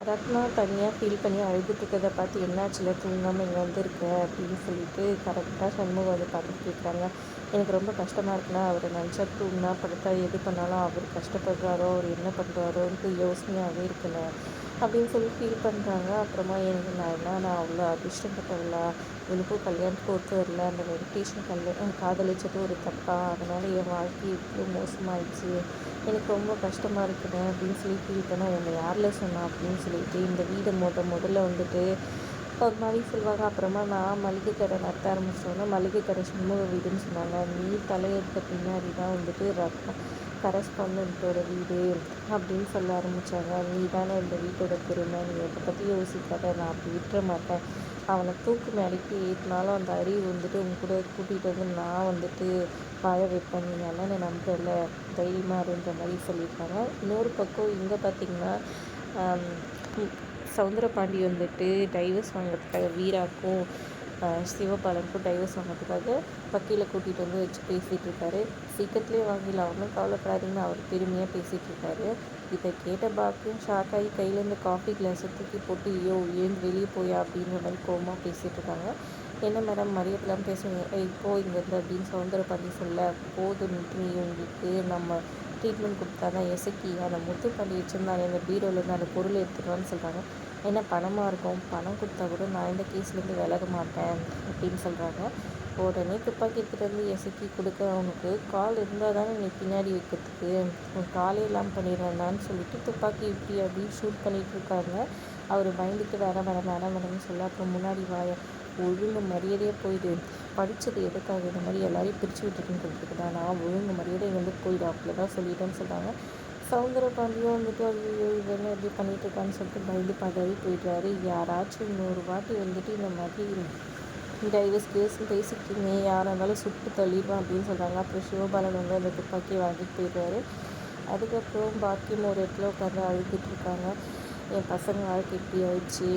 ரத்னா தனியாக ஃபீல் பண்ணி அழுதுட்டுருக்கதை இருக்கிறத பார்த்து என்னாச்சுல தூங்காமல் இங்கே வந்திருக்க? அப்படின்னு சொல்லிட்டு கரெக்டாக சண்முகம் வந்து பார்த்துட்டு கேட்குறாங்க எனக்கு ரொம்ப கஷ்டமாக இருக்குன்னா அவரை நினச்சா தூங்கினா படுத்தா எது பண்ணாலும் அவர் கஷ்டப்படுறாரோ அவர் என்ன பண்ணுறாரோன்ட்டு யோசனையாகவே இருக்குல்ல அப்படின்னு சொல்லி ஃபீல் பண்ணுறாங்க அப்புறமா எனக்கு நான் என்ன நான் அவ்வளோ அதிர்ஷ்டப்பட்டவளா எனக்கும் கல்யாணத்துக்கு ஒத்து வரல அந்த வெங்கடேஷன் கல்யாணம் காதலிச்சது ஒரு தப்பா? அதனால் என் வாழ்க்கை இவ்வளோ மோசமாயிடுச்சு. எனக்கு ரொம்ப கஷ்டமாக இருக்குது அப்படின்னு சொல்லி ஃபீல் பண்ண உன்னை யாரில் சொன்னா? அப்படின்னு சொல்லிட்டு இந்த வீடை முத முதல்ல வந்துட்டு ஒரு மாதிரி சொல்லுவாங்க. அப்புறமா நான் மளிகை கடை நடத்த ஆரம்பிச்சோன்னா மளிகை கடை சண்முக வீடுன்னு சொன்னாங்க. நீ தலையெடுத்த பின்னாடி தான் வந்துட்டு ரத்னம் கரஸ்பாண்டோட வீடு அப்படின்னு சொல்ல ஆரம்பித்தாங்க நீ தானே இந்த வீட்டோட பெருமை. நீ எதை பற்றி யோசிக்காத. நான் அப்படி விட்டுற மாட்டேன். அவனை தூக்கு மேடைக்கு ஏற்றினாலும் அந்த அறிவு வந்துட்டு உங்க கூட கூட்டிகிட்டு வந்து நான் வந்துட்டு வாழ வைப்பேன். நீங்கள் அண்ணனை நம்புறல தைரியமாக இருன்ற மாதிரி சொல்லியிருக்காங்க. இன்னொரு பக்கம் இங்கே பார்த்தீங்கன்னா சவுந்தரபாண்டி வந்துட்டு டைவர்ஸ் வாங்குறதுக்காக வீராக்கும் சிவபாலனுக்கும் டைவர்ஸ் வாங்கிறதுக்காக வக்கீலை கூட்டிகிட்டு வந்து வச்சு பேசிகிட்டு இருக்காரு சீக்கிரத்துலேயே வாங்கிடலாம் ஒன்றும் கவலைப்படாதீங்கன்னு அவர் பெருமையாக பேசிகிட்டு இருக்காரு இதை கேட்ட பாக்கியும் ஷாக் ஆகி கையிலேருந்து காஃபி கிளாஸை தூக்கி போட்டு ஐயோ ஏன் வெளியே போயா? அப்படின்ற மாதிரி கோபமாக பேசிகிட்டு இருக்காங்க என்ன மேடம் மரியாதைலாம் பேசுவீங்க? இப்போ இங்கேருந்து அப்படின்னு சுதந்திர பண்ணி சொல்ல போதும் நீ உங்களுக்கு நம்ம ட்ரீட்மெண்ட் கொடுத்தா தான் எசக்கி அந்த முத்து பண்ணி வச்சுருந்தாங்க எங்கள் பீரோலேருந்து அந்த பொருள் எடுத்துகிட்டு சொல்கிறாங்க என்ன பணமாக இருக்கும். பணம் கொடுத்தா கூட நான் இந்த கேஸ்லேருந்து விலக மாட்டேன் அப்படின்னு சொல்கிறாங்க உடனே துப்பாக்கி எடுத்துகிட்டு வந்து எசக்கி கொடுக்க அவனுக்கு கால் இருந்தால் தானே நீ பின்னாடி வைக்கிறதுக்கு. உன் காலே இல்லாமல் பண்ணிடுறேன்டான்னு சொல்லிட்டு துப்பாக்கி இப்படி அப்படி ஷூட் பண்ணிகிட்டு இருக்காங்க. அவர் பயந்துட்டு வேற வேற வேற வேறன்னு சொல்ல அப்புறம் முன்னாடி வாய ஒழுங்கு மரியாதையாக போயிடு. படித்தது எதுக்காக? இந்த மாதிரி எல்லாரையும் பிரித்து விட்டுருக்குன்னு தான் நான் ஒழுங்கு மரியாதை வந்து போயிடு அப்படிதான் சொல்லிட்டேன்னு சொல்கிறாங்க சவுந்தர பாண்டியும் வந்துட்டு ஐயோ இவன் எப்படி பண்ணிகிட்டு இருக்கான்னு சொல்லிட்டு பயந்து பதவி போயிடுறாரு யாராச்சும் இன்னொரு வாட்டி வந்துட்டு இந்த மாதிரி டைவர்ஸ் கேஸ் பேசிக்கிட்டீங்க யாராக இருந்தாலும் சுட்டு தள்ளிடுவான் அப்படின்னு சொல்கிறாங்க அப்புறம் சிவபாலன் வந்து அந்த துப்பாக்கியை வாங்கிட்டு போயிடுவாரு. அதுக்கப்புறம் பாக்கியம் ஒரு இடத்துல உட்காந்து அழுதுட்டு இருக்காங்க. என் பசங்க வாழ்க்கை இப்படி ஆயிடுச்சு.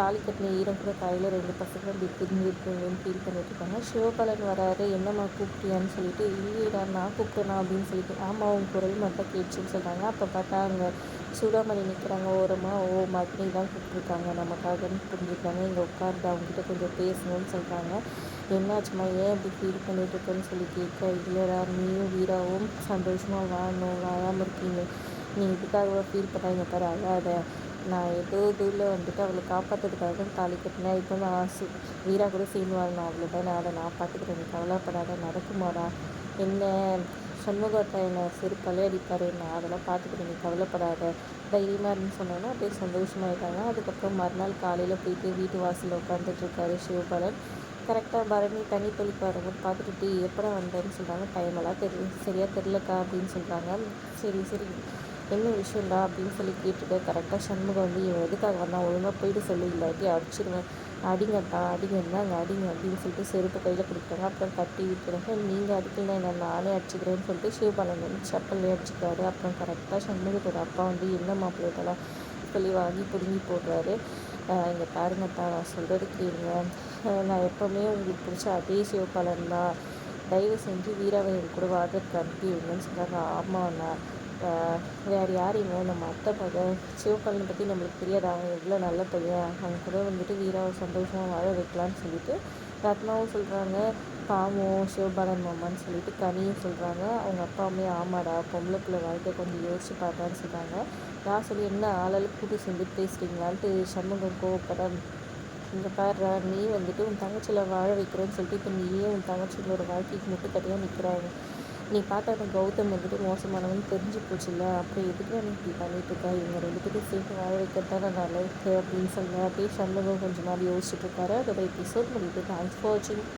தாலி கட்டின ஈரம் கூட கையில் ரெண்டு பசங்களும் இப்படி இருக்குங்கன்னு ஃபீல் பண்ணிட்டுருக்காங்க. சிவபாலன் வராரு என்னம்மா கூப்பிட்டியான்னு சொல்லிட்டு இல்லைடா நான் கூப்பிட்டேனா? அப்படின்னு சொல்லிட்டு ஆமாம் உன் குரல் மட்டும் கேட்டுச்சுன்னு சொல்கிறாங்க அப்போ பார்த்தா அங்கே சூடாமணி நிற்கிறாங்க ஓரமாக ஓ மக்னி தான் கூப்பிட்ருக்காங்க நமக்காகன்னு புரிஞ்சுக்காங்க இங்கே உட்கார்ந்து அவங்ககிட்ட கொஞ்சம் பேசணும்னு சொல்கிறாங்க என்னாச்சுமா ஏன் இப்படி ஃபீல் பண்ணிட்டுருக்கேன்னு சொல்லி கேட்க இல்லைடா நீயும் வீராவும் சந்தோஷமாக வாழணும் வாழாமல் இருக்கீங்க. நீ இதுக்காக ஃபீல் பண்ணாங்க பாரு அழாத. நான் ஏதோ இதில் வந்துட்டு அவளை காப்பாற்றுறதுக்காக தான் தாலி கட்டினேன். இப்போ நான் சு வீரா கூட சேர்ந்து வாழணும். அவ்வளோதான் அதை நான் பார்த்துக்கிறேன் நீ கவலைப்படாத. நடக்குமாடா. என்ன? சண்முகத்தை என்னை செருப்பாலே அடிப்பார் என்ன அதெல்லாம் பார்த்துக்கிறேன் நீ கவலைப்படாத. தைரியமாக இருந்து சொன்னோன்னா அப்படியே சந்தோஷமாயிட்டாங்க. அதுக்கப்புறம் மறுநாள் காலையில் போயிட்டு வீட்டு வாசலில் உட்காந்துட்ருக்காரு சிவபாலன். கரெக்டாக பரணி தனி தொழில் வரும்போது பார்த்துட்டு எப்படா வந்தேன்னு சொல்கிறாங்க டைமெல்லாம் தெரியும் சரியாக தெரிலக்கா அப்படின்னு சொல்கிறாங்க சரி சரி. என்ன விஷயம்டா அப்படின்னு சொல்லி கேட்டுட்டு கரெக்டாக சண்முகம் வந்து இவன் எதுக்காக வந்தான் ஒழுங்காக போயிட்டு சொல்லி. இல்லாட்டி அடிச்சிருவேன். அடிங்கட்டா அடிங்க. அங்கே அடிங்க? அப்படின்னு சொல்லிட்டு செருப்பு கையில் கொடுத்தாங்க. அப்புறம் கட்டி விட்டுறாங்க நீங்கள் அடிக்கலாம் என்ன நானே அடிச்சுக்கிறேன்னு சொல்லிட்டு சிவபாலன் வந்து செப்பல்லே அடிச்சுக்கிறாரு. அப்புறம் கரெக்டாக சண்முகத்தோட அப்பா வந்து என்ன மாப்பிள்ளையெல்லாம் சொல்லி வாங்கி பிடுங்கி போடுறாரு. இங்கே பாருங்கத்தா நான் சொல்கிறது கேளுங்க. நான் எப்போவுமே உங்களுக்கு பிடிச்ச அதே சிவபாலன் தான். தயவு செஞ்சு வீராவை கூட வாழ்றதுக்கு அனுப்பி விடுங்கன்னு சொன்னாங்க. ஆமாண்ணா. வேறு யார் இவன் நம்ம அத்தை மகன் சிவபாலனை பற்றி நம்மளுக்கு தெரியாது. அவன் எவ்வளோ நல்ல பையன். அவன் கூட வந்துட்டு வீராவை சந்தோஷமாக வாழ வைக்கலான்னு சொல்லிட்டு ரத்னாவும் சொல்கிறாங்க பாவம் சிவபாலன் மாமான்னு சொல்லிட்டு கனியும் சொல்கிறாங்க அவங்க அப்பா அம்மே ஆமாடா பொம்பளை பிள்ளை வாழ்க்கை கொஞ்சம் யோசிச்சு பார்த்தான்னு சொல்கிறாங்க நான் சொல்லி என்ன ஆளால் கூட்டி செஞ்சு பேசுகிறீங்களான்ட்டு சண்முகம் கோவப்படம் இங்கே பாரு நீ வந்துட்டு உன் தங்கச்சியில் வாழ வைக்கிறேன்னு சொல்லிட்டு இப்போ நீயே உன் தங்கச்சிகளோட வாழ்க்கைக்கு மட்டும் கட்டியாக நிற்கிறாங்க நீ பார்த்த கௌதம் வந்துட்டு மோசமானவன் தெரிஞ்சு போச்சுல்ல அப்புறம் எதுக்கு நீ இப்படி பண்ணிட்டு இருக்கா? இவங்க ரெண்டு பேரும் சேர்த்து வாழ வைக்கிறதா நல்லா இருக்கு அப்படின்னு சொல்லுவேன் அப்படியே சண்முகம் கொஞ்ச நாள் யோசிச்சுட்டு இருக்காரு. அதோட எபிசோட் முடியுது. தேங்க்ஸ் ஃபார் வாட்சிங்